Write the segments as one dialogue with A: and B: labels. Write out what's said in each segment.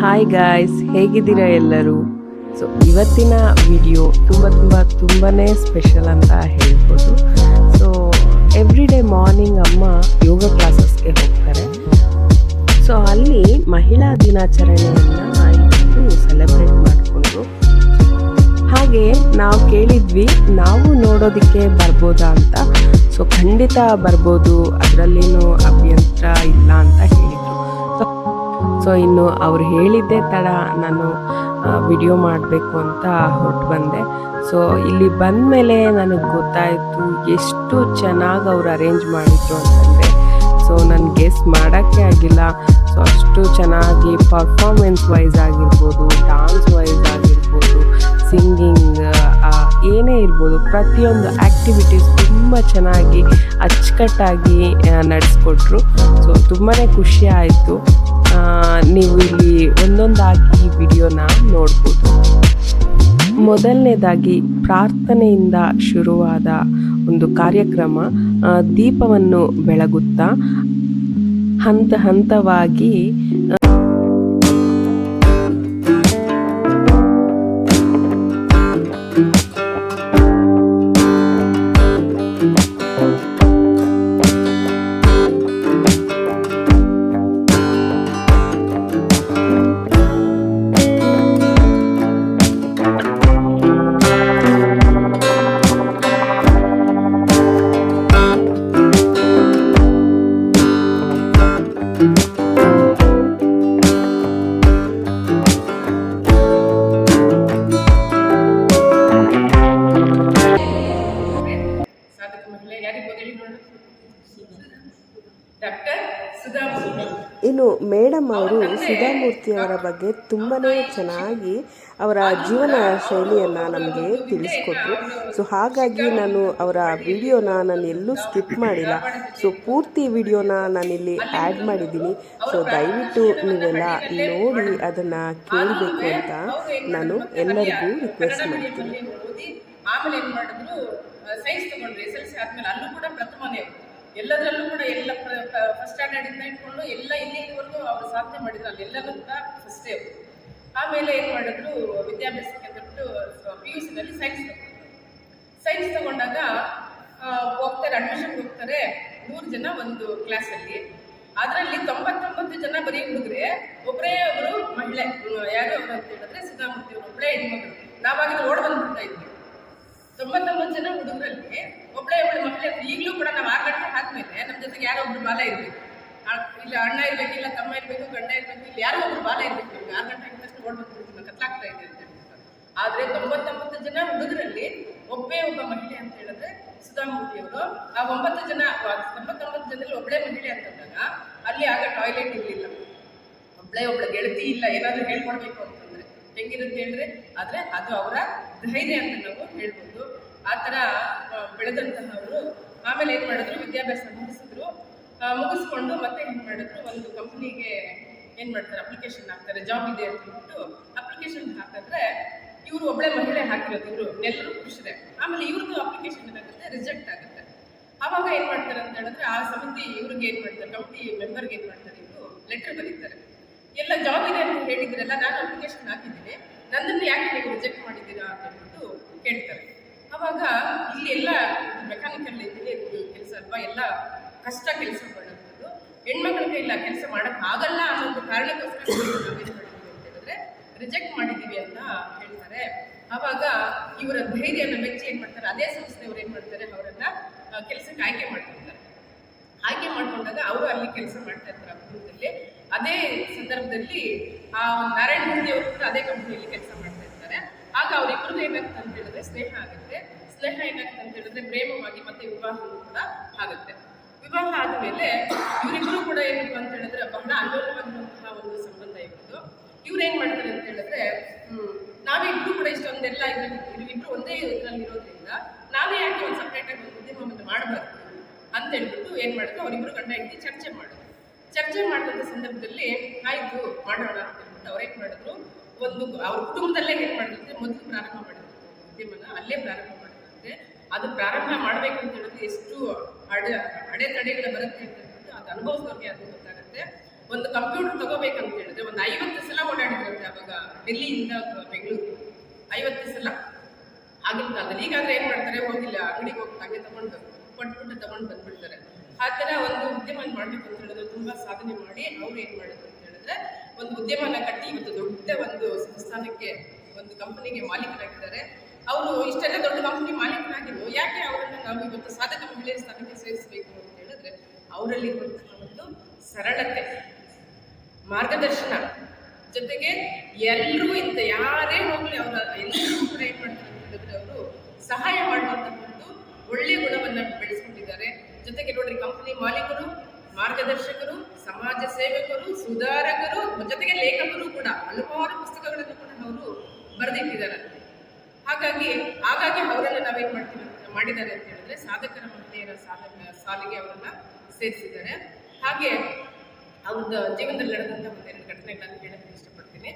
A: Hi guys ಹೇಗಿದ್ದೀರಾ ಎಲ್ಲರೂ? So ಇವತ್ತಿನ ವಿಡಿಯೋ ತುಂಬ ತುಂಬ ತುಂಬಾ ಸ್ಪೆಷಲ್ ಅಂತ ಹೇಳ್ಬೋದು. ಎವ್ರಿ ಡೇ ಮಾರ್ನಿಂಗ್ ಅಮ್ಮ ಯೋಗ ಕ್ಲಾಸಸ್ಗೆ ಹೋಗ್ತಾರೆ. ಸೊ ಅಲ್ಲಿ ಮಹಿಳಾ ದಿನಾಚರಣೆಯನ್ನು ಇವತ್ತು ಸೆಲೆಬ್ರೇಟ್ ಮಾಡಿಕೊಂಡು, ಹಾಗೆ ನಾವು ಕೇಳಿದ್ವಿ, ನಾವು ನೋಡೋದಕ್ಕೆ ಬರ್ಬೋದಾ ಅಂತ. ಸೊ ಖಂಡಿತ ಬರ್ಬೋದು. ಅದರಲ್ಲೇನು ಅಭ್ಯಂತರ ಇಲ್ಲ ಅಂತ ಹೇಳಿದರು ಸೊ ಇನ್ನು ಅವ್ರು ಹೇಳಿದ್ದೇ ತಡ ನಾನು ವಿಡಿಯೋ ಮಾಡಬೇಕು ಅಂತ ಹೊರಟು ಬಂದೆ. ಸೊ ಇಲ್ಲಿ ಬಂದ ಮೇಲೆ ನನಗೆ ಗೊತ್ತಾಯಿತು ಎಷ್ಟು ಚೆನ್ನಾಗಿ ಅವ್ರು ಅರೇಂಜ್ ಮಾಡಿದ್ರು ಅಂತಂದರೆ ಸೊ ನಾನು ಗೆಸ್ ಮಾಡೋಕ್ಕೆ ಆಗಿಲ್ಲ. ಸೊ ಅಷ್ಟು ಚೆನ್ನಾಗಿ ಪರ್ಫಾರ್ಮೆನ್ಸ್ ವೈಸ್ ಆಗಿರ್ಬೋದು ಡಾನ್ಸ್ ವೈಸ್ ಆಗಿರ್ಬೋದು ಸಿಂಗಿಂಗ್ ಏನೇ ಇರ್ಬೋದು, ಪ್ರತಿಯೊಂದು ಆ್ಯಕ್ಟಿವಿಟೀಸ್ ತುಂಬ ಚೆನ್ನಾಗಿ ಅಚ್ಚುಕಟ್ಟಾಗಿ ನಡೆಸ್ಕೊಟ್ರು. ಸೊ ತುಂಬಾ ಖುಷಿ ಆಯಿತು. ನೀವು ಇಲ್ಲಿ ಒಂದೊಂದಾಗಿ ವಿಡಿಯೋನ ನೋಡ್ಬೋದು. ಮೊದಲನೇದಾಗಿ ಪ್ರಾರ್ಥನೆಯಿಂದ ಶುರುವಾದ ಒಂದು ಕಾರ್ಯಕ್ರಮ ದೀಪವನ್ನು ಬೆಳಗುತ್ತಾ ಹಂತ ಹಂತವಾಗಿ ಇನ್ನು ಮೇಡಮ್ ಅವರು ಸುಧಾಮೂರ್ತಿಯವರ ಬಗ್ಗೆ ತುಂಬಾ ಚೆನ್ನಾಗಿ ಅವರ ಜೀವನ ಶೈಲಿಯನ್ನು ನಮಗೆ ತಿಳಿಸ್ಕೊಟ್ರು. ಸೊ ಹಾಗಾಗಿ ನಾನು ಅವರ ವಿಡಿಯೋನ ನಾನು ಎಲ್ಲೂ ಸ್ಕಿಪ್ ಮಾಡಿಲ್ಲ. ಸೊ ಪೂರ್ತಿ ವಿಡಿಯೋನ ನಾನಿಲ್ಲಿ ಆ್ಯಡ್ ಮಾಡಿದ್ದೀನಿ. ಸೊ ದಯವಿಟ್ಟು ನೀವೆಲ್ಲ ನೋಡಿ ಅದನ್ನು ಕೇಳಬೇಕು ಅಂತ ನಾನು ಎಲ್ಲರಿಗೂ ರಿಕ್ವೆಸ್ಟ್ ಮಾಡ್ತೀನಿ.
B: ಆಮೇಲೆ ಏನ್ ಮಾಡಿದ್ರು ಸೈನ್ಸ್ ತಗೊಂಡ್ರಿ ಎಸ್ ಎಲ್ ಸಿ ಆದ್ಮೇಲೆ ಅಲ್ಲೂ ಕೂಡ ಪ್ರಥಮನೇ. ಎಲ್ಲದರಲ್ಲೂ ಕೂಡ ಎಲ್ಲ ಫಸ್ಟ್ ಸ್ಟ್ಯಾಂಡರ್ಡ್ ಇಂದ ಇಟ್ಕೊಂಡು ಎಲ್ಲ ಇಲ್ಲಿವರೆಗೂ ಅವರು ಸಾಧನೆ ಮಾಡಿದ್ರು ಎಲ್ಲರೂ ಕೂಡ ಫಸ್ಟೇ ಆಮೇಲೆ ಏನು ಮಾಡಿದ್ರು, ವಿದ್ಯಾಭ್ಯಾಸಕ್ಕೆ ಅಂತ ಬಿಟ್ಟು ಪಿ ಯು ಸಿನಲ್ಲಿ ಸೈನ್ಸ್ ಸೈನ್ಸ್ ತಗೊಂಡಾಗ ಹೋಗ್ತಾರೆ ಅಡ್ಮಿಷನ್ ಹೋಗ್ತಾರೆ ನೂರು ಜನ ಒಂದು ಕ್ಲಾಸಲ್ಲಿ ಅದರಲ್ಲಿ ತೊಂಬತ್ತೊಂಬತ್ತು ಜನ ಬರೀ ಹುಡುಗ್ರೆ ಒಬ್ಬರೇ ಒಬ್ಬರು ಮಹಿಳೆ. ಯಾರು ಅವರು ಅಂತ ಹೇಳಿದ್ರೆ ಸಿದ್ಧಾಮೂರ್ತಿ ಅವರು ಒಬ್ಬಳೇ ಹೆಣ್ಮಗಳು ನಾವಾಗಿದ್ರೆ ಓಡ್ ಬಂದ್ಬಿಡ್ತಾ ಇದ್ವಿ. ತೊಂಬತ್ತೊಂಬತ್ತು ಜನ ಹುಡುಗರಲ್ಲಿ ಒಬ್ಬಳೇ ಒಬ್ಬಳು ಮಹಿಳೆ ಈಗಲೂ ಕೂಡ ನಾವು ಆರು ಗಂಟೆ ಆದ್ಮೇಲೆ ನಮ್ಮ ಜೊತೆಗೆ ಯಾರೋ ಒಬ್ರು ಬಾಲ ಇರಬೇಕು. ಇಲ್ಲ ಅಣ್ಣ ಇರಬೇಕು, ಇಲ್ಲ ತಮ್ಮ ಇರಬೇಕು, ಗಂಡ ಇರಬೇಕು, ಇಲ್ಲ ಯಾರೋ ಒಬ್ರು ಬಾಲ ಇರಬೇಕು. ನಮ್ಗೆ ಆರು ಗಂಟೆ ಆಗಿದ ತಕ್ಷಣ ಓಡ್ ಬಂದ್ಬಿಡ್ತೀವಿ ಕತ್ಲಾಗ್ತಾ ಇದೆ ಅಂತ ಆದ್ರೆ ತೊಂಬತ್ತೊಂಬತ್ತು ಜನ ಹುಡುಗರಲ್ಲಿ ಒಬ್ಬೇ ಒಬ್ಬ ಮಹಿಳೆ ಅಂತ ಹೇಳಿದ್ರೆ ಸುಧಾಮೂರ್ತಿಯವರು ಆ ಒಂಬತ್ತು ಜನ ತೊಂಬತ್ತೊಂಬತ್ತು ಜನರಲ್ಲಿ ಒಬ್ಬಳೇ ಮಹಿಳೆ ಅಂತಂದಾಗ ಅಲ್ಲಿ ಆಗ ಟಾಯ್ಲೆಟ್ ಇರಲಿಲ್ಲ. ಒಬ್ಬಳೇ ಒಬ್ಳ ಗೆಳತಿ ಇಲ್ಲ, ಏನಾದರೂ ಹೇಳ್ಕೊಡ್ಬೇಕು ಅಂತಂದ್ರೆ ಹೆಂಗಿರುತ್ತೆ ಹೇಳ್ರೆ? ಆದ್ರೆ ಅದು ಅವರ ಧೈರ್ಯ ಅಂತ ನಾವು ಹೇಳ್ಬೋದು. ಆ ಥರ ಆ, ಬೆಳೆದಂತಹ ಅವರು ಆಮೇಲೆ ಏನು ಮಾಡಿದ್ರು? ವಿದ್ಯಾಭ್ಯಾಸ ಮುಗಿಸಿದ್ರು. ಮುಗಿಸ್ಕೊಂಡು ಮತ್ತೆ ಏನು ಮಾಡಿದ್ರು? ಒಂದು ಕಂಪ್ನಿಗೆ ಏನು ಮಾಡ್ತಾರೆ? ಅಪ್ಲಿಕೇಶನ್ ಹಾಕ್ತಾರೆ. ಜಾಬ್ ಇದೆ ಅಂತ ಹೇಳ್ಬಿಟ್ಟು ಅಪ್ಲಿಕೇಶನ್ ಹಾಕಿದ್ರೆ ಇವರು ಒಬ್ಬಳೆ ಮಹಿಳೆ ಹಾಕಿರೋದು ಇವರು. ಎಲ್ಲರೂ ಪುರುಷರೇ ಆಮೇಲೆ ಇವ್ರದ್ದು ಅಪ್ಲಿಕೇಶನ್ ಏನಾಗುತ್ತೆ? ರಿಜೆಕ್ಟ್ ಆಗುತ್ತೆ. ಆವಾಗ ಏನು ಮಾಡ್ತಾರೆ ಅಂತ ಹೇಳಿದ್ರೆ ಆ ಸಮಿತಿ ಇವ್ರಿಗೆ ಏನು ಮಾಡ್ತಾರೆ? ಕಮಿಟಿ ಮೆಂಬರ್ಗೆ ಏನು ಮಾಡ್ತಾರೆ? ಇವರು ಲೆಟರ್ ಬರೀತಾರೆ. ಎಲ್ಲ ಜಾಬ್ ಇದೆ ಅಂತ ಹೇಳಿದ್ರಲ್ಲ ನಾನು ಅಪ್ಲಿಕೇಶನ್ ಹಾಕಿದ್ದೀನಿ. ನನ್ನನ್ನು ಯಾಕೆ ನೀವು ರಿಜೆಕ್ಟ್ ಮಾಡಿದ್ದೀರಾ ಅಂತ ಹೇಳ್ಬಿಟ್ಟು ಕೇಳ್ತಾರೆ. ಅವಾಗ ಇಲ್ಲಿ ಎಲ್ಲ ಮೆಕ್ಯಾನಿಕಲ್ ಇಂಜಿನಿಯರಿಂಗ್ ಕೆಲಸ ಅಲ್ವಾ ಎಲ್ಲ ಕಷ್ಟ ಕೆಲಸ ಮಾಡೋದು ಹೆಣ್ಮಕ್ಳಿಗೆ ಇಲ್ಲ, ಕೆಲಸ ಮಾಡೋಕೆ ಆಗಲ್ಲ ಅನ್ನೋ ಒಂದು ಕಾರಣಕ್ಕೋಸ್ಕರ ಅಂತ ಹೇಳಿದ್ರೆ ರಿಜೆಕ್ಟ್ ಮಾಡಿದ್ದೀವಿ ಅಂತ ಹೇಳ್ತಾರೆ. ಅವಾಗ ಇವರ ಧೈರ್ಯನ ಮೆಚ್ಚಿ ಏನು ಮಾಡ್ತಾರೆ, ಅದೇ ಸಂಸ್ಥೆಯವರು ಏನು ಮಾಡ್ತಾರೆ, ಅವರನ್ನ ಕೆಲಸಕ್ಕೆ ಆಯ್ಕೆ ಮಾಡ್ಕೊಳ್ತಾರೆ. ಆಯ್ಕೆ ಮಾಡ್ಕೊಂಡಾಗ ಅವರು ಅಲ್ಲಿ ಕೆಲಸ ಮಾಡ್ತಾ ಇರ್ತಾರೆ ಅಭಿವೃದ್ಧಿಯಲ್ಲಿ. ಅದೇ ಸಂದರ್ಭದಲ್ಲಿ ಆ ನಾರಾಯಣ ಮೂರ್ತಿ ಅವರು ಕೂಡ ಅದೇ ಕಂಪ್ನಿಯಲ್ಲಿ ಕೆಲಸ ಮಾಡ್ತಾ ಇರ್ತಾರೆ. ಆಗ ಅವರಿಬ್ಬರದ್ದು ಏನಾಗುತ್ತೆ ಅಂತ ಹೇಳಿದ್ರೆ ಸ್ನೇಹ ಆಗುತ್ತೆ. ಸ್ನೇಹ ಏನಾಗುತ್ತೆ ಅಂತ ಹೇಳಿದ್ರೆ ಪ್ರೇಮವಾಗಿ ಮತ್ತೆ ವಿವಾಹವೂ ಕೂಡ ಆಗುತ್ತೆ. ವಿವಾಹ ಆದಮೇಲೆ ಇವರಿಬ್ಬರು ಕೂಡ ಏನಪ್ಪ ಅಂತ ಹೇಳಿದ್ರೆ ಬಹಳ ಅನ್ಯೋನ್ಯವಾಗಿರುವಂತಹ ಒಂದು ಸಂಬಂಧ ಇರೋದು ಇವ್ರು ಏನ್ ಮಾಡ್ತಾರೆ ಅಂತ ಹೇಳಿದ್ರೆ ನಾವಿಬ್ರು ಕೂಡ ಇಷ್ಟೊಂದೆಲ್ಲ ಇದ್ರಲ್ಲಿ ಇಬ್ರು ಒಂದೇ ಇದ್ರಲ್ಲಿ ಇರೋದ್ರಿಂದ ನಾವೇ ಯಾಕೆ ಒಂದು ಸಪ್ರೇಟ್ ಆಗಿ ಒಂದು ಉದ್ಯಮವನ್ನು ಮಾಡಬಾರ್ದು? ಅಂತ ಹೇಳ್ಬಿಟ್ಟು ಏನು ಮಾಡಿದ್ರು? ಅವರಿಬ್ಬರು ಗಂಡ ಹೆಂಡತಿ ಚರ್ಚೆ ಮಾಡಿದ್ರು. ಚರ್ಚೆ ಮಾಡಿದಂಥ ಸಂದರ್ಭದಲ್ಲಿ, ಆಯಿತು ಮಾಡೋಣ ಅಂತ ಹೇಳ್ಬಿಟ್ಟು ಅವ್ರು ಏನ್ ಮಾಡಿದ್ರು? ಒಂದು ಅವ್ರ ಕುಟುಂಬದಲ್ಲೇ ಏನ್ ಮಾಡಿದ್ರೆ ಮೊದಲು ಪ್ರಾರಂಭ ಮಾಡಿದ್ರು ಉದ್ಯಮನ ಅಲ್ಲೇ ಪ್ರಾರಂಭ ಮಾಡಿದ್ರಂತೆ. ಅದು ಪ್ರಾರಂಭ ಮಾಡಬೇಕು ಅಂತ ಹೇಳಿದ್ರೆ ಎಷ್ಟು ಅಡೆ ಅಡೆತಡೆಗಳು ಬರುತ್ತೆ ಅಂತ ಹೇಳ್ಬಿಟ್ಟು ಅದು ಅನುಭವಿಸೋರಿಗೆ ಅದು ಗೊತ್ತಾಗುತ್ತೆ. ಒಂದು ಕಂಪ್ಯೂಟರ್ ತಗೋಬೇಕಂತ ಹೇಳಿದ್ರೆ ಒಂದು ಐವತ್ತು ಸಲ ಓಡಾಡಿದ್ರಂತೆ ಅವಾಗ ಡೆಲ್ಲಿಯಿಂದ ಬೆಂಗಳೂರು ಐವತ್ತು ಸಲ. ಆಗಿಲ್ಲ ಕಾಲದಲ್ಲಿ ಈಗಾದ್ರೆ ಏನು ಮಾಡ್ತಾರೆ? ಹೋಗಿಲ್ಲ, ಅಂಗಡಿಗೆ ಹೋಗಿ ಹಾಗೆ ತಗೊಂಡು ಕೊಟ್ಬಿಟ್ಟು ತಗೊಂಡು ಬಂದ್ಬಿಡ್ತಾರೆ. ಆ ಥರ ಒಂದು ಉದ್ಯಮ ಮಾಡಬೇಕು ಅಂತ ಹೇಳಿದ್ರೆ ತುಂಬ ಸಾಧನೆ ಮಾಡಿ ಅವ್ರು ಏನು ಮಾಡಿದ್ರು ಅಂತ ಹೇಳಿದ್ರೆ ಒಂದು ಉದ್ಯಮನ ಕಟ್ಟಿ ಇವತ್ತು ದೊಡ್ಡ ಒಂದು ಸಂಸ್ಥಾನಕ್ಕೆ, ಒಂದು ಕಂಪನಿಗೆ ಮಾಲೀಕರಾಗಿದ್ದಾರೆ. ಅವರು ಇಷ್ಟೆಲ್ಲ ದೊಡ್ಡ ಕಂಪನಿ ಮಾಲೀಕರಾಗಿದ್ರು. ಯಾಕೆ ಅವರನ್ನು ನಾವು ಇವತ್ತು ಸಾಧಕ ಮಹಿಳೆಯ ಸ್ಥಾನಕ್ಕೆ ಸೇರಿಸಬೇಕು ಅಂತ ಹೇಳಿದ್ರೆ ಅವರಲ್ಲಿ ಒಂದು ಸರಳತೆ, ಮಾರ್ಗದರ್ಶನ ಜೊತೆಗೆ ಎಲ್ರಿಗೂ ಇಂಥ ಯಾರೇ ಹೋಗಲಿ ಅವರ ಎಲ್ಲರೂ ಕೂಡ ಏನ್ ಮಾಡ್ತಾರೆ ಅಂತ ಹೇಳಿದ್ರೆ ಅವರು ಸಹಾಯ ಮಾಡುವಂತ ಒಂದು ಒಳ್ಳೆ ಗುಣವನ್ನ ಬೆಳೆಸ್ಕೊಂಡಿದ್ದಾರೆ. ಜೊತೆಗೆ ನೋಡ್ರಿ ಕಂಪನಿ ಮಾಲೀಕರು, ಮಾರ್ಗದರ್ಶಕರು, ಸಮಾಜ ಸೇವಕರು, ಸುಧಾರಕರು, ಜೊತೆಗೆ ಲೇಖಕರು ಕೂಡ ಹಲವಾರು ಪುಸ್ತಕಗಳನ್ನು ಕೂಡ ಅವರು ಬರೆದಿಟ್ಟಿದ್ದಾರೆ. ಹಾಗಾಗಿ ಹಾಗಾಗಿ ಅವರನ್ನು ನಾವೇನ್ ಮಾಡ್ತೀವಿ ಮಾಡಿದ್ದಾರೆ ಅಂತ ಹೇಳಿದ್ರೆ ಸಾಧಕರ ಮಹಿಳೆಯರ ಸಾಧಕ ಸಾಲಿಗೆ ಅವರನ್ನ ಸೇರಿಸಿದ್ದಾರೆ. ಹಾಗೆ ಅವ್ರದ ಜೀವನದಲ್ಲಿ ನಡೆದಂತ ಒಂದೆರಡು ಘಟನೆಗಳನ್ನು ಹೇಳಕ್ಕೆ ಇಷ್ಟಪಡ್ತೀನಿ.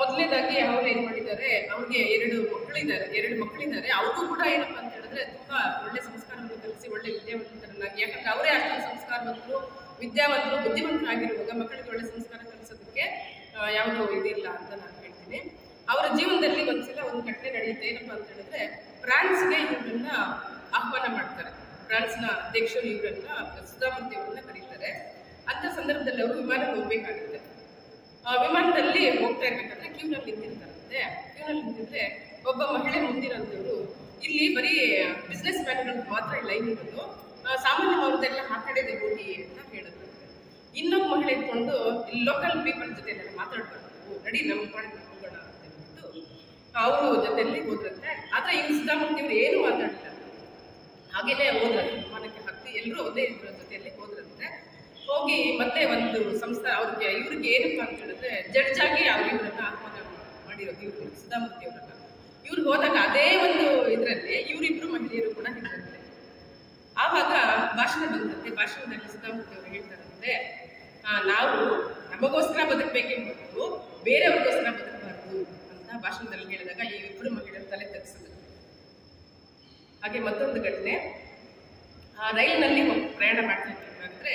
B: ಮೊದಲನೇದಾಗಿ ಅವ್ರು ಏನ್ ಮಾಡಿದ್ದಾರೆ, ಅವ್ರಿಗೆ ಎರಡು ಮಕ್ಕಳಿದ್ದಾರೆ ಎರಡು ಮಕ್ಕಳಿದ್ದಾರೆ. ಅವ್ರಿಗೂ ಕೂಡ ಏನಪ್ಪಾ ಅಂತ ಹೇಳಿದ್ರೆ ತುಂಬಾ ಒಳ್ಳೆ ಸಂಸ್ಕಾರವನ್ನು ಕಲಿಸಿ ಒಳ್ಳೆ ವಿದ್ಯಾವಂತರನ್ನಾಗಿ. ಯಾಕಂದ್ರೆ ಅವರೇ ಅಷ್ಟೊಂದು ಸಂಸ್ಕಾರವಂತರು, ವಿದ್ಯಾವಂತರು, ಬುದ್ಧಿವಂತರಾಗಿರುವಾಗ ಮಕ್ಕಳಿಗೆ ಒಳ್ಳೆ ಸಂಸ್ಕಾರ ಕಲಿಸೋದಕ್ಕೆ ಯಾವುದು ಇದಿಲ್ಲ ಅಂತ ನಾನು ಹೇಳ್ತೀನಿ. ಅವರ ಜೀವನದಲ್ಲಿ ಒಂದ್ಸಲ ಒಂದು ಘಟನೆ ನಡೆಯುತ್ತೆ. ಏನಪ್ಪಾ ಅಂತ ಹೇಳಿದ್ರೆ, ಫ್ರಾನ್ಸ್ಗೆ ಇವರನ್ನ ಆಹ್ವಾನ ಮಾಡ್ತಾರೆ. ಫ್ರಾನ್ಸ್ನ ಅಧ್ಯಕ್ಷರು ಇವರನ್ನ, ಸುಧಾಮೂರ್ತಿ ಅವರನ್ನ ಕರೀತಾರೆ. ಅಂತ ಸಂದರ್ಭದಲ್ಲಿ ಅವರು ವಿಮಾನಕ್ಕೆ ಹೋಗ್ಬೇಕಾಗುತ್ತೆ. ವಿಮಾನದಲ್ಲಿ ಹೋಗ್ತಾ ಇರ್ಬೇಕಂದ್ರೆ ಕ್ಯೂನಲ್ಲಿ ನಿಂತಿರ್ತಾರಂತೆ. ಕ್ಯೂನಲ್ಲಿ ನಿಂತಿದ್ರೆ ಒಬ್ಬ ಮಹಿಳೆ ಮುಂದಿರೋಂಥವ್ರು ಇಲ್ಲಿ ಬರೀ ಬಿಸ್ನೆಸ್ ಮ್ಯಾನ್ಗಳು ಮಾತ್ರ ಲೈನ್ ಇರೋದು ಸಾಮಾನ್ಯ ಅವ್ರದ್ದೆಲ್ಲ ಆ ಕಡೆದೆ ಹೋಗಿ ಅಂತ ಹೇಳಿದ್ರು ಇನ್ನೊಬ್ಬ ಮಹಿಳೆ ಇಟ್ಕೊಂಡು ಇಲ್ಲಿ ಲೋಕಲ್ ಪೀಪಲ್ ಜೊತೆ ನಾನು ಮಾತಾಡ್ಬಾರ್ದು ನಡಿ ನಮ್ಮ ಮಾಡಿ ಹೋಗೋಣ ಅಂತ ಹೇಳ್ಬಿಟ್ಟು, ಅವರು ಜೊತೆಯಲ್ಲಿ ಹೋದ್ರಂತೆ. ಆದ್ರೆ ಇವ್ರು ಸುಧಾಮೂರ್ತಿ ಅವ್ರು ಏನು ಮಾತಾಡಿಲ್ಲ ಹಾಗೇನೆ ಹೋದ್ರ ವಿಮಾನಕ್ಕೆ ಹತ್ತಿ ಎಲ್ಲರೂ ಒಂದೇ ಇದ್ರ ಜೊತೆಯಲ್ಲಿ ಹೋದ್ರಂತೆ. ಹೋಗಿ ಮತ್ತೆ ಒಂದು ಸಂಸ್ಥೆ, ಅವ್ರಿಗೆ ಇವ್ರಿಗೆ ಏನಪ್ಪ ಅಂತ ಹೇಳಿದ್ರೆ ಜಡ್ಜ್ ಆಗಿ ಅವ್ರು ಇವ್ರನ್ನ ಆಹ್ವಾನ ಮಾಡಿರೋದು ಇವ್ರು, ಸುಧಾಮೂರ್ತಿ ಅವರನ್ನ. ಇವ್ರು ಹೋದಾಗ ಅದೇ ಒಂದು ಇದರಲ್ಲಿ ಇವರಿಬ್ರು ಮಹಿಳೆಯರು ಕೂಡ ಹೇಳ್ತಾರೆ ಆವಾಗ ಭಾಷಣ ಬಂದಂತೆ ಭಾಷಣದಲ್ಲಿ ಸುಧಾಮೂರ್ತಿಯವರು ಹೇಳ್ತಾರಂತೆ ಆ, ನಾವು ನಮಗೋಸ್ಕರ ಬದುಕಬೇಕೇ ಬೇರೆಯವರಿಗೋಸ್ಕರ ಬದುಕಬಾರ್ದು ಅಂತ ಭಾಷಣದಲ್ಲಿ ಹೇಳಿದಾಗ ಈ ಇಬ್ಬರು ಮಹಿಳೆಯರು ತಲೆ ತಗ್ಸಿದ್ರು. ಹಾಗೆ ಮತ್ತೊಂದು ಘಟನೆ. ರೈಲಿನಲ್ಲಿ ಪ್ರಯಾಣ ಮಾಡ್ತಾ ಇರ್ಬೇಕಾದ್ರೆ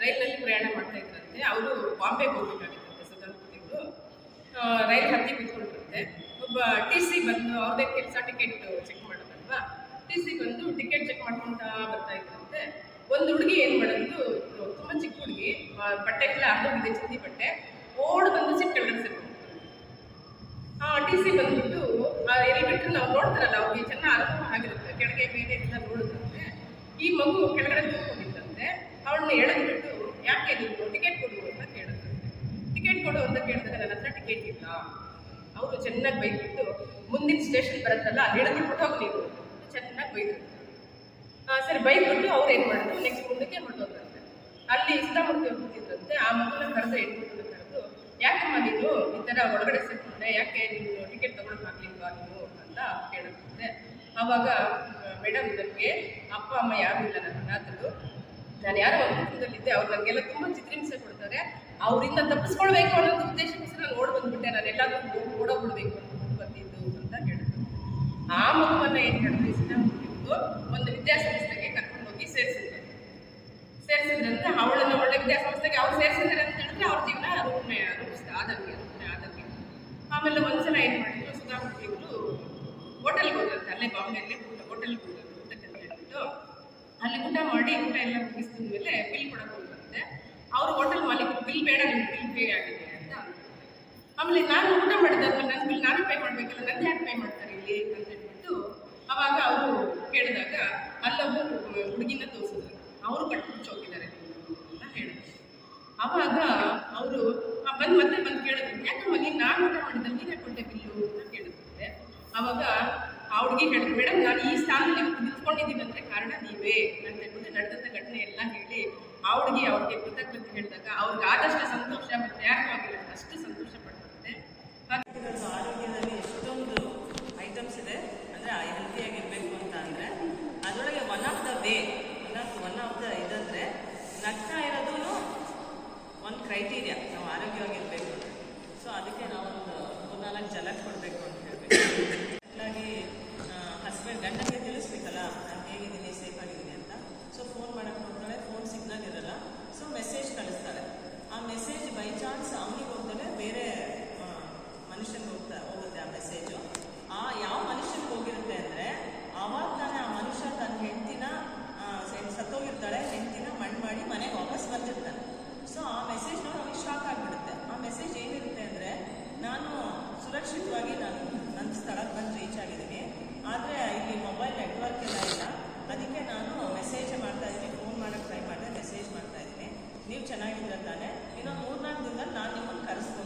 B: ರೈಲಿನಲ್ಲಿ ಪ್ರಯಾಣ ಮಾಡ್ತಾ ಇದ್ರಂತೆ. ಅವರು ಬಾಂಬೆಗೆ ಹೋಗ್ಬೇಕಾಗಿತ್ತಂತೆ ಸುಧಾಮೂರ್ತಿಯವರು ಅವರು ರೈಲ್ ಹತ್ತಿ ಒಬ್ಬ ಟಿ ಸಿ ಬಂದು ಅವ್ರದೇ ಕೆಲಸ ಟಿಕೆಟ್ ಚೆಕ್ ಮಾಡೋದಲ್ವಾ? ಟಿ ಸಿ ಬಂದು ಟಿಕೆಟ್ ಚೆಕ್ ಮಾಡ್ಕೊತಾ ಬರ್ತಾ ಇದ್ರಂತೆ. ಒಂದು ಹುಡುಗಿ ಏನು ಮಾಡೋದು ತುಂಬ ಚಿಕ್ಕ ಹುಡುಗಿ ಬಟ್ಟೆ ಎಲ್ಲ ಬಿದ್ದೆ ಚಿಂದಿ ಬಟ್ಟೆ. ಓಡ್ ಬಂದು ಸಿಟ್ ಸೇರ್ಕೊಂಡು ಆ ಟಿ ಸಿ ಬಂದ್ಬಿಟ್ಟು ಎಲ್ಲಿ ಬಿಟ್ಟರು ನಾವು ನೋಡ್ತಾರಲ್ಲ, ಅವ್ರಿಗೆ ಚೆನ್ನಾಗಿ ಅನುಭವ ಆಗಿರುತ್ತೆ. ಕೆಳಗೆ ಮೇಲೆ ಎಲ್ಲ ಈ ಮಗು ಕೆಳಗಡೆ ಹೋಗಿದ್ದಂತೆ ಅವಳನ್ನ ಎಳೆದ್ಬಿಟ್ಟು ಯಾಕೆ ನೀವು ಟಿಕೆಟ್ ಕೊಡು ಅಂತ ಕೇಳಿದ್ರಂತೆ. ಟಿಕೆಟ್ ಕೊಡು ಅಂತ ಕೇಳಿದಾಗ ನನ್ನ ಹತ್ರ ಟಿಕೆಟ್ ಇಲ್ಲ. ಅವರು ಚೆನ್ನಾಗಿ ಬೈದ್ಬಿಟ್ಟು ಮುಂದಿನ ಸ್ಟೇಷನ್ ಬರುತ್ತಲ್ಲ, ಅಲ್ಲಿ ಹಿಡಿದ್ಬಿಟ್ಟು ಹೋಗಿ ನೀವು. ಚೆನ್ನಾಗಿ ಬೈದ್ರು. ಸರಿ, ಬೈದ್ಬಿಟ್ಟು ಅವ್ರು ಏನು ಮಾಡಿದ್ರು? ನೆಕ್ಸ್ಟ್ ಮುಂದಕ್ಕೆ ಹೊರಟೋದ್ರಂತೆ ಅಲ್ಲಿ ಸಿದ್ದಾಮೂರ್ತಿ ಹೋಗ್ತಿದ್ರಂತೆ. ಆ ಮಗುನ ಕರೆದು ಹೆಣ್ಮಕ್ಳನ್ನ ಕರೆದು ಯಾಕೆ ನೀನು ಈ ಥರ ಒಳಗಡೆ ಸಿಕ್ಕಿದ್ರೆ ಯಾಕೆ ನೀನು ಟಿಕೆಟ್ ತಗೊಳಕ್ ಆಗ್ಲಿಲ್ವಾ ನೀವು ಅಂತ ಕೇಳುತ್ತೆ ಆವಾಗ ಮೇಡಮ್ ನನಗೆ ಅಪ್ಪ, ಅಮ್ಮ ಯಾರು ಇಲ್ಲ ನನ್ನ ಅನಾಥರು ನಾನು ಯಾರೋ ಒಂದು ಕುಟುಂಬದಲ್ಲಿದ್ದೆ ಅವ್ರು ನನಗೆಲ್ಲ ತುಂಬ ಚಿತ್ರಹಿಂಸೆ ಕೊಡ್ತಾರೆ. ಅವರಿಂದ ತಪ್ಪಿಸ್ಕೊಳ್ಬೇಕು ಅನ್ನೋ ಉದ್ದೇಶಕ್ಕೋಸ್ಕರ ನೋಡಿ ಬಂದ್ಬಿಟ್ಟೆ. ನಾನು ಎಲ್ಲಾದ್ರೂ ಓಡೋಗ್ಬಿಡ್ಬೇಕು ಬಂದಿದ್ದು ಅಂತ ಹೇಳಿದ್ರು. ಆ ಮಗುವನ್ನ ಏನು ಮಾಡಿದ್ರಿ ಸಿದ್ದಾಮೂರ್ತಿ ಒಂದು ವಿದ್ಯಾಸಂಸ್ಥೆಗೆ ಕರ್ಕೊಂಡು ಹೋಗಿ ಸೇರಿಸಿದ್ರು. ಸೇರಿಸಿದ್ರಂತ ಅವಳನ್ನ ಒಳ್ಳೆ ವಿದ್ಯಾಸಂಸ್ಥೆಗೆ ಅವ್ರು ಸೇರಿಸಿದ್ದಾರೆ ಅಂತ ಹೇಳಿದ್ರೆ ಅವ್ರ ಜೀವನ ರೂಪಿಸಿದೆ ಆದಂಗೆ ಆದಂಗೆ. ಆಮೇಲೆ ಒಂದ್ಸಲ ಏನು ಮಾಡಿದ್ರು, ಸುಧಾಮೂರ್ತಿ ಇವರು ಹೋಟೆಲ್ಗೆ ಹೋದ್ರಂತೆ ಅಲ್ಲೇ ಬಾಂಬೆಯಲ್ಲಿ ಹೋಟೆಲ್ಗೆ ಹೋದ್ರು ಅಂತ ಹೇಳ್ಬಿಟ್ಟು ಅಲ್ಲಿ ಊಟ ಮಾಡಿ ಊಟ ಎಲ್ಲ ಮುಗಿಸಿದ ಮೇಲೆ ಬಿಲ್ ಕೊಡಕ್ಕೆ ಹೋಗ್ರಂತೆ ಅವ್ರು ಹೋಟೆಲ್ ಮಾಲೀಕರು ಬಿಲ್ ಬೇಡ ನಿಮ್ಗೆ ಬಿಲ್ ಪೇ ಆಗಿದೆ ಅಂತ. ಆಮೇಲೆ ನಾನು ಊಟ ಮಾಡಿದಾದ್ಮೇಲೆ ನನ್ನ ಬಿಲ್ ನಾನು ಪೇ ಮಾಡಬೇಕಲ್ಲ ನನ್ನ ಯಾಕೆ ಪೇ ಮಾಡ್ತಾರೆ ಇಲ್ಲಿ ಅಂತ ಹೇಳ್ಬಿಟ್ಟು ಅವಾಗ ಅವರು ಕೇಳಿದಾಗ ಅಲ್ಲೊಬ್ಬರು ಹುಡುಗಿನ ತೋರಿಸಿದ್ರು. ಅವರು ಕಟ್ಬಿಟ್ಟು ಹೋಗಿದ್ದಾರೆ ಅಂತ ಹೇಳಿದ್ರು. ಅವಾಗ ಅವರು ಬಂದು ಮತ್ತೆ ಬಂದು ಕೇಳಿದ್ರು, ಯಾಕಮ್ಮ ನಾನು ಊಟ ಮಾಡಿದ್ದಲ್ಲಿ ನೀನೇ ಕೊಟ್ಟೆ ಬಿಲ್ಲು ಅಂತ ಕೇಳಿದ್ರೆ. ಅವಾಗ ಆ ಹುಡುಗಿ ಹೇಳಿದ್ರು ಮೇಡಮ್ ನಾನು ಈ ಸ್ಥಾನದಲ್ಲಿ ನಿಂತ್ಕೊಂಡಿದ್ದೀನಿ ಅಂದ್ರೆ ಕಾರಣ ನೀವೇ? ಅಂತ ಹೇಳ್ಬಿಟ್ಟು ನಡೆದಂಥ ಘಟನೆ ಎಲ್ಲ ಹೇಳಿ ಆ ಹುಡುಗಿ ಅವ್ರಿಗೆ ಕೃತಜ್ಞತೆ ಹೇಳಿದಾಗ ಅವ್ರಿಗೆ ಆದಷ್ಟು ಸಂತೋಷ, ಮತ್ತೆ ಯಾರಿಗೂ ಆಗಿಲ್ಲ, ಅಷ್ಟು ಸಂತೋಷ.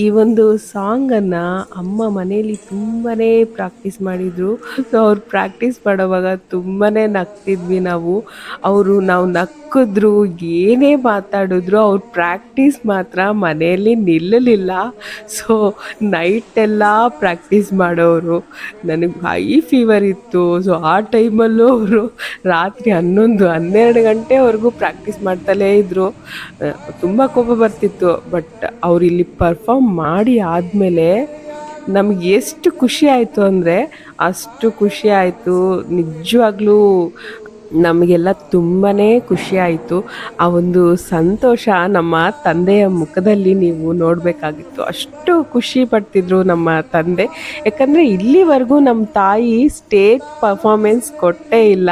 A: ಈ ಒಂದು ಸಾಂಗನ್ನು ಅಮ್ಮ ಮನೆಯಲ್ಲಿ ತುಂಬಾ ಪ್ರಾಕ್ಟೀಸ್ ಮಾಡಿದರು. ಸೊ ಅವ್ರು ಪ್ರಾಕ್ಟೀಸ್ ಮಾಡೋವಾಗ ತುಂಬಾ ನಗ್ತಿದ್ವಿ ನಾವು. ಅವರು ನಾವು ನಕ್ಕಿದ್ರು ಏನೇ ಮಾತಾಡಿದ್ರು ಅವ್ರ ಪ್ರಾಕ್ಟೀಸ್ ಮಾತ್ರ ಮನೆಯಲ್ಲಿ ನಿಲ್ಲಲಿಲ್ಲ. ಸೊ ನೈಟೆಲ್ಲ ಪ್ರಾಕ್ಟೀಸ್ ಮಾಡೋರು. ನನಗೆ ಹೈ ಫೀವರ್ ಇತ್ತು. ಸೊ ಆ ಟೈಮಲ್ಲೂ ಅವರು ರಾತ್ರಿ ಹನ್ನೊಂದು, ಹನ್ನೆರಡು ಗಂಟೆವರೆಗೂ ಪ್ರಾಕ್ಟೀಸ್ ಮಾಡ್ತಲೇ ಇದ್ದರು ತುಂಬ ಕೋಪ ಬರ್ತಿತ್ತು. ಬಟ್ ಅವ್ರು ಇಲ್ಲಿ ಪರ್ಫಾರ್ಮ್ ಮಾಡಿ ಆದಮೇಲೆ ನಮಗೆ ಎಷ್ಟು ಖುಷಿ ಆಯಿತು ಅಂದರೆ ಅಷ್ಟು ಖುಷಿ ಆಯಿತು. ನಿಜವಾಗ್ಲೂ ನಮಗೆಲ್ಲ ತುಂಬಾ ಖುಷಿ ಆಯಿತು. ಆ ಒಂದು ಸಂತೋಷ ನಮ್ಮ ತಂದೆಯ ಮುಖದಲ್ಲಿ ನೀವು ನೋಡಬೇಕಾಗಿತ್ತು. ಅಷ್ಟು ಖುಷಿ ಪಡ್ತಿದ್ರು ನಮ್ಮ ತಂದೆ. ಯಾಕಂದರೆ ಇಲ್ಲಿವರೆಗೂ ನಮ್ಮ ತಾಯಿ ಸ್ಟೇಜ್ ಪರ್ಫಾರ್ಮೆನ್ಸ್ ಕೊಟ್ಟೇ ಇಲ್ಲ.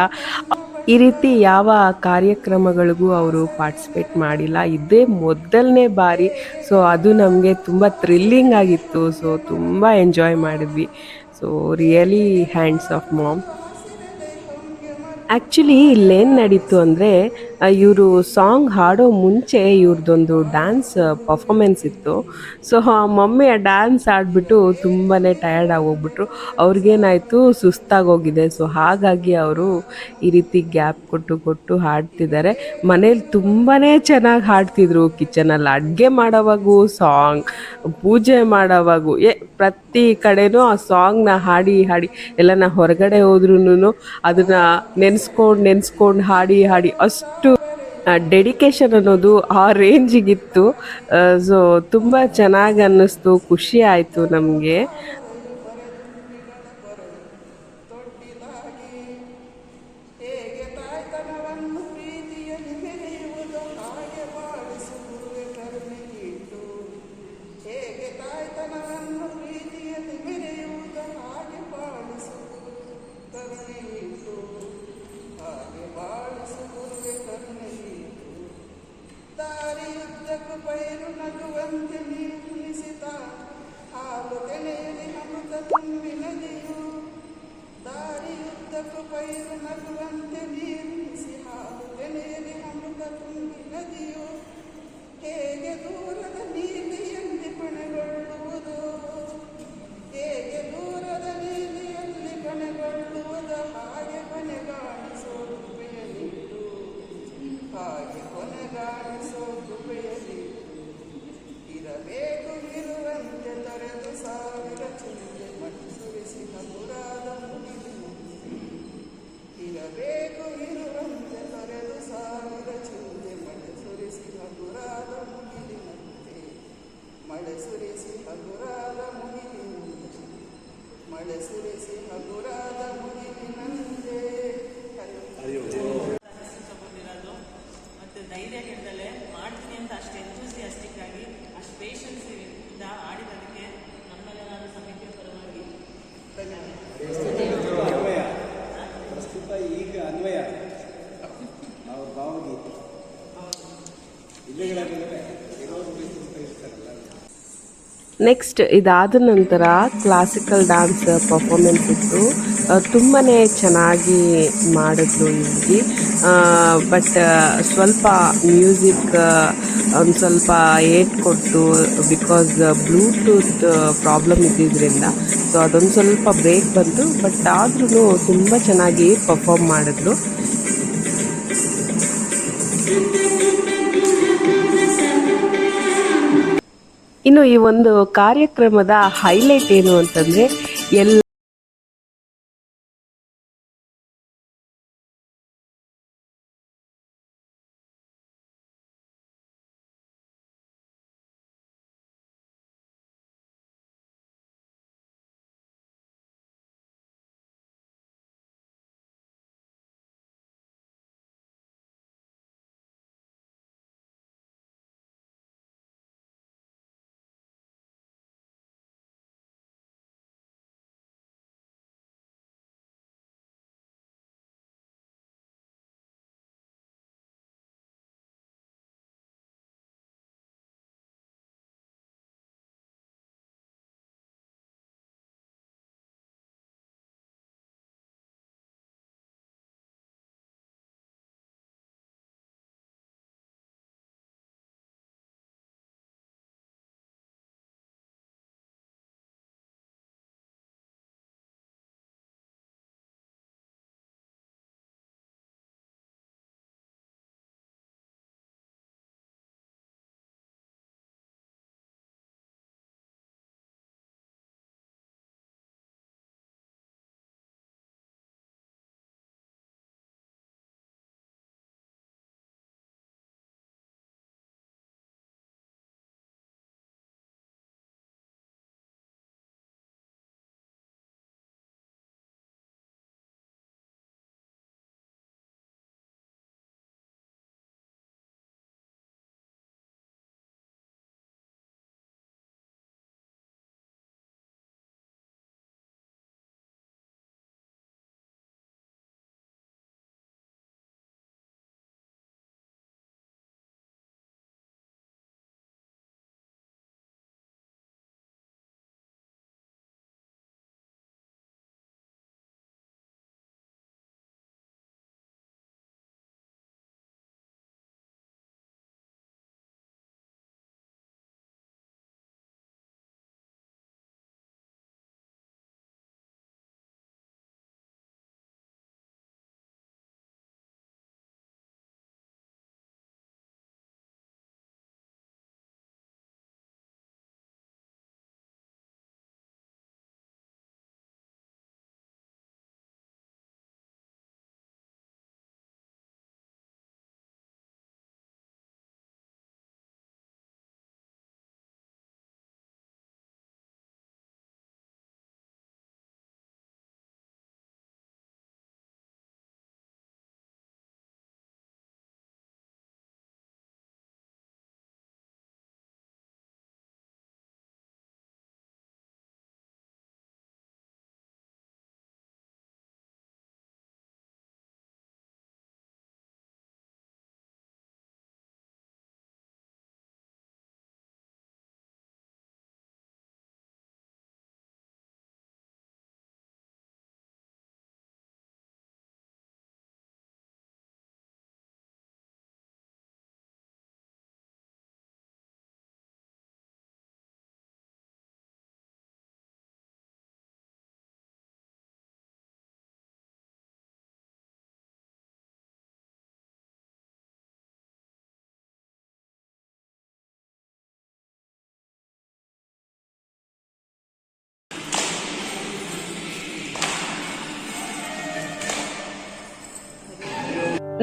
A: ಈ ರೀತಿ ಯಾವ ಕಾರ್ಯಕ್ರಮಗಳಿಗೂ ಅವರು ಪಾರ್ಟಿಸಿಪೇಟ್ ಮಾಡಿಲ್ಲ. ಇದೇ ಮೊದಲನೇ ಬಾರಿ. ಸೊ ಅದು ನಮಗೆ ತುಂಬ ಥ್ರಿಲ್ಲಿಂಗ್ ಆಗಿತ್ತು. ಸೊ ತುಂಬ ಎಂಜಾಯ್ ಮಾಡಿದ್ವಿ. So really hands off mom actually ಇಲ್ಲೇನು ನಡೀತು ಅಂದರೆ ಇವರು ಸಾಂಗ್ ಹಾಡೋ ಮುಂಚೆ ಇವ್ರದ್ದೊಂದು ಡ್ಯಾನ್ಸ್ ಪರ್ಫಾಮೆನ್ಸ್ ಇತ್ತು. ಸೊ ಆ, ಮಮ್ಮಿ ಆ ಡ್ಯಾನ್ಸ್ ಆಡಿಬಿಟ್ಟು ತುಂಬಾ ಟಯರ್ಡ್ ಆಗೋಗ್ಬಿಟ್ರು. ಅವ್ರಿಗೇನಾಯಿತು, ಸುಸ್ತಾಗೋಗಿದೆ. ಸೊ ಹಾಗಾಗಿ ಅವರು ಈ ರೀತಿ ಗ್ಯಾಪ್ ಕೊಟ್ಟು ಕೊಟ್ಟು ಹಾಡ್ತಿದ್ದಾರೆ. ಮನೇಲಿ ತುಂಬಾ ಚೆನ್ನಾಗಿ ಹಾಡ್ತಿದ್ರು ಕಿಚನಲ್ಲಿ ಅಡುಗೆ ಮಾಡೋವಾಗೂ ಸಾಂಗ್ ಪೂಜೆ ಮಾಡೋವಾಗೂ ಏ ಪ್ರತಿ ಕಡೆನೂ ಆ ಸಾಂಗ್ನ ಹಾಡಿ ಹಾಡಿ ಎಲ್ಲ ನಾ ಹೊರಗಡೆ ಹೋದ್ರೂ ಅದನ್ನ ನೆನೆಸ್ಕೊಂಡು ನೆನೆಸ್ಕೊಂಡು ಹಾಡಿ ಹಾಡಿ ಅಷ್ಟು ಡೆಡಿಕೇಶನ್ ಅನ್ನೋದು ಆ ರೇಂಜಿಗಿತ್ತು ಸೊ ತುಂಬ ಚೆನ್ನಾಗಿ ಅನ್ನಿಸ್ತು, ಖುಷಿ ಆಯಿತು ನಮಗೆ. ನೆಕ್ಸ್ಟ್ ಇದಾದ ನಂತರ ಕ್ಲಾಸಿಕಲ್ ಡ್ಯಾನ್ಸ್ ಪರ್ಫಾರ್ಮೆನ್ಸ್ ಇತ್ತು. ತುಂಬಾ ಚೆನ್ನಾಗಿ ಮಾಡಿದ್ರು ಇಲ್ಲಿ ಬಟ್ ಸ್ವಲ್ಪ ಮ್ಯೂಸಿಕ್ ಒಂದು ಸ್ವಲ್ಪ ಏಟ್ ಕೊಟ್ಟು ಬಿಕಾಸ್ ಬ್ಲೂಟೂತ್ ಪ್ರಾಬ್ಲಮ್ ಇದ್ದಿದ್ದರಿಂದ ಸೊ ಅದೊಂದು ಸ್ವಲ್ಪ ಬ್ರೇಕ್ ಬಂತು ಬಟ್ ಆದ್ರೂ ತುಂಬ ಚೆನ್ನಾಗಿ ಪರ್ಫಾರ್ಮ್ ಮಾಡಿದ್ಲು ಇನ್ನು ಈ ಒಂದು ಕಾರ್ಯಕ್ರಮದ ಹೈಲೈಟ್ ಏನು ಅಂತಂದ್ರೆ ಎಲ್ಲ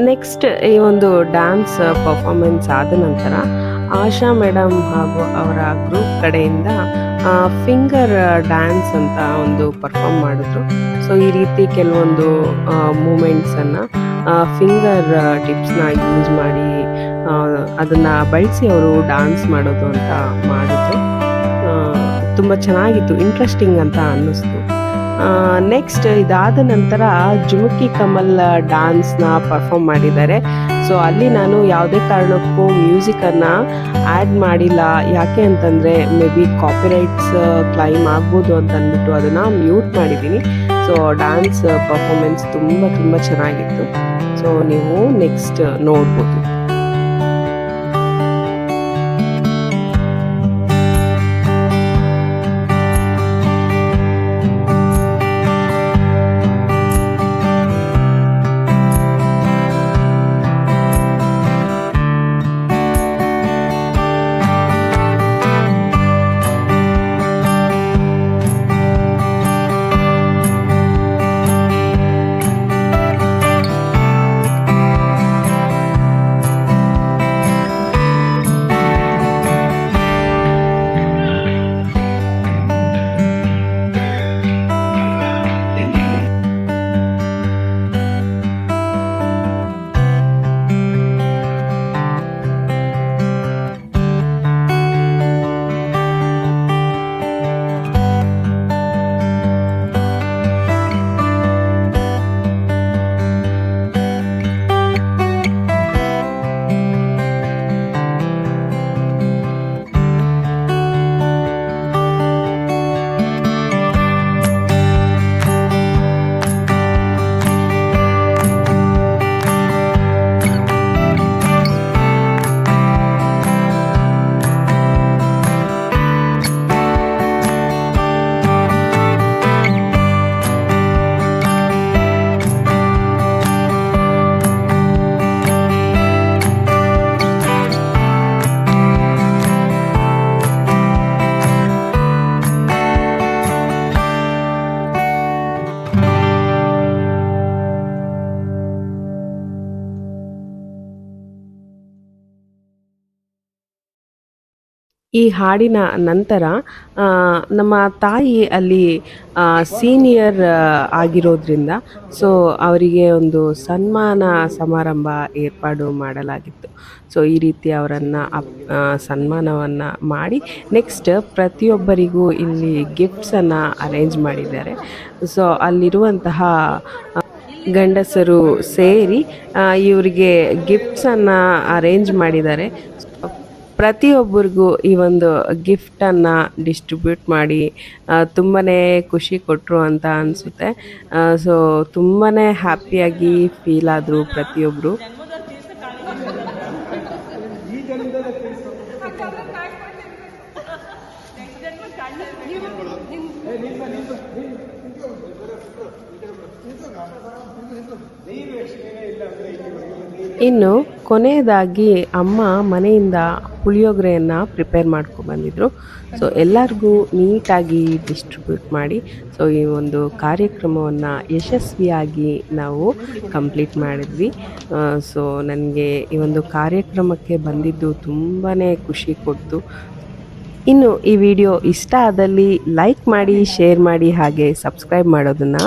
A: ನೆಕ್ಸ್ಟ್ ಈ ಒಂದು ಡ್ಯಾನ್ಸ್ ಪರ್ಫಾರ್ಮೆನ್ಸ್ ಆದ ನಂತರ, ಆಶಾ ಮೇಡಮ್ ಹಾಗೂ ಅವರ ಗ್ರೂಪ್ ಕಡೆಯಿಂದ ಫಿಂಗರ್ ಡ್ಯಾನ್ಸ್ ಅಂತ ಒಂದು ಪರ್ಫಾರ್ಮ್ ಮಾಡಿದ್ರು. ಸೊ ಈ ರೀತಿ ಕೆಲವೊಂದು ಮೂಮೆಂಟ್ಸನ್ನು ಫಿಂಗರ್ ಟಿಪ್ಸ್ನ ಯೂಸ್ ಮಾಡಿ ಅದನ್ನು ಬಳಸಿ ಅವರು ಡ್ಯಾನ್ಸ್ ಮಾಡೋದು ಅಂತ ಮಾಡಿದ್ರು. ತುಂಬ ಚೆನ್ನಾಗಿತ್ತು ಇಂಟ್ರೆಸ್ಟಿಂಗ್ ಅಂತ ಅನ್ನಿಸ್ತು. ನೆಕ್ಸ್ಟ್ ಇದಾದ ನಂತರ ಜುಮುಕಿ ಕಮಲ್ ಡಾನ್ಸ್ನ ಪರ್ಫಾರ್ಮ್ ಮಾಡಿದ್ದಾರೆ. ಸೊ ಅಲ್ಲಿ ನಾನು ಯಾವುದೇ ಕಾರಣಕ್ಕೂ ಮ್ಯೂಸಿಕನ್ನು ಆ್ಯಡ್ ಮಾಡಿಲ್ಲ. ಯಾಕೆ ಅಂತಂದರೆ ಮೇ ಬಿ ಕಾಪಿರೈಟ್ಸ್ ಕ್ಲೈಮ್ ಆಗ್ಬೋದು ಅಂತ ಅಂದ್ಬಿಟ್ಟು ಅದನ್ನು ಮ್ಯೂಟ್ ಮಾಡಿದ್ದೀನಿ. ಸೊ ಡ್ಯಾನ್ಸ್ ಪರ್ಫಾರ್ಮೆನ್ಸ್ ತುಂಬ ತುಂಬ ಚೆನ್ನಾಗಿತ್ತು. ಸೊ ನೀವು ನೆಕ್ಸ್ಟ್ ನೋಡ್ಬೋದು. ಈ ಹಾಡಿನ ನಂತರ ನಮ್ಮ ತಾಯಿ ಅಲ್ಲಿ ಸೀನಿಯರ್ ಆಗಿರೋದ್ರಿಂದ ಸೊ ಅವರಿಗೆ ಒಂದು ಸನ್ಮಾನ ಸಮಾರಂಭ ಏರ್ಪಾಡು ಮಾಡಲಾಗಿತ್ತು. ಸೊ ಈ ರೀತಿ ಅವರನ್ನು, ಅಪ್ ಸನ್ಮಾನವನ್ನು ಮಾಡಿ ನೆಕ್ಸ್ಟ್ ಪ್ರತಿಯೊಬ್ಬರಿಗೂ ಇಲ್ಲಿ ಗಿಫ್ಟ್ಸನ್ನು ಅರೇಂಜ್ ಮಾಡಿದ್ದಾರೆ. ಸೊ ಅಲ್ಲಿರುವಂತಹ ಗಂಡಸರು ಸೇರಿ ಇವರಿಗೆ ಗಿಫ್ಟ್ಸನ್ನು ಅರೇಂಜ್ ಮಾಡಿದ್ದಾರೆ. ಪ್ರತಿಯೊಬ್ಬರಿಗೂ ಈ ಒಂದು ಗಿಫ್ಟನ್ನು ಡಿಸ್ಟ್ರಿಬ್ಯೂಟ್ ಮಾಡಿ ತುಂಬಾ ಖುಷಿ ಕೊಟ್ಟರು ಅಂತ ಅನಿಸುತ್ತೆ. ಸೊ ತುಂಬಾ ಹ್ಯಾಪಿಯಾಗಿ ಫೀಲ್ ಆದರು ಪ್ರತಿಯೊಬ್ಬರು ಇನ್ನು ಕೊನೆಯದಾಗಿ ಅಮ್ಮ ಮನೆಯಿಂದ ಪುಳಿಯೋಗರೆಯನ್ನು ಪ್ರಿಪೇರ್ ಮಾಡ್ಕೊಬಂದಿದ್ರು ಸೊ ಎಲ್ಲರಿಗೂ ನೀಟಾಗಿ ಡಿಸ್ಟ್ರಿಬ್ಯೂಟ್ ಮಾಡಿ ಸೊ ಈ ಒಂದು ಕಾರ್ಯಕ್ರಮವನ್ನು ಯಶಸ್ವಿಯಾಗಿ ನಾವು ಕಂಪ್ಲೀಟ್ ಮಾಡಿದ್ವಿ. ಸೊ ನನಗೆ ಈ ಒಂದು ಕಾರ್ಯಕ್ರಮಕ್ಕೆ ಬಂದಿದ್ದು ತುಂಬಾ ಖುಷಿ ಕೊಡ್ತು. ಇನ್ನು ಈ ವಿಡಿಯೋ ಇಷ್ಟ ಆದಲ್ಲಿ ಲೈಕ್ ಮಾಡಿ ಶೇರ್ ಮಾಡಿ, ಹಾಗೆ ಸಬ್ಸ್ಕ್ರೈಬ್ ಮಾಡೋದನ್ನು